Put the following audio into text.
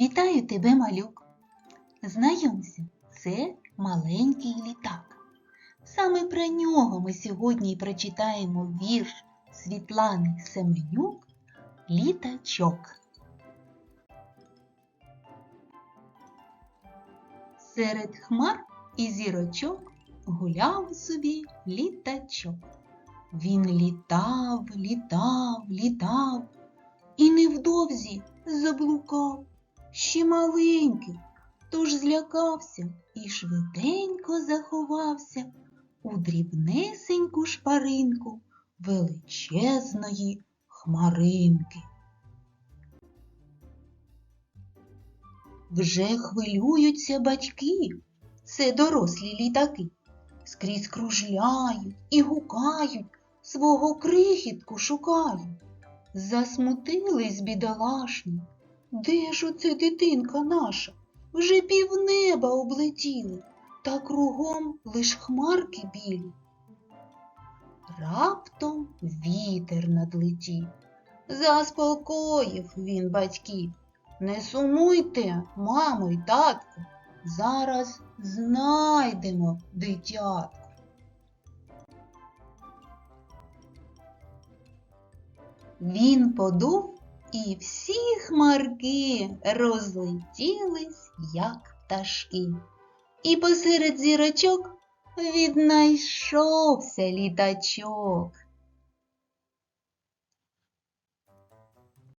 Вітаю тебе, малюк. Знайомся, це маленький літак. Саме про нього ми сьогодні й прочитаємо вірш Світлани Семенюк Літачок. Серед хмар і зірочок гуляв собі літачок. Він літав, літав, літав і невдовзі заблукав. Ще маленький, тож злякався і швиденько заховався у дрібнесеньку шпаринку величезної хмаринки. Вже хвилюються батьки, це дорослі літаки, скрізь кружляють і гукають, свого крихітку шукають. Засмутились бідолашні. Де ж оце дитинка наша? Вже півнеба облетіли, та кругом лиш хмарки білі. Раптом вітер надлетів. Заспокоїв він батьків. Не сумуйте, мамо й татку, зараз знайдемо дитятку. Він подув, і всі хмарки розлетілись, як пташки. І посеред зірочок віднайшовся літачок.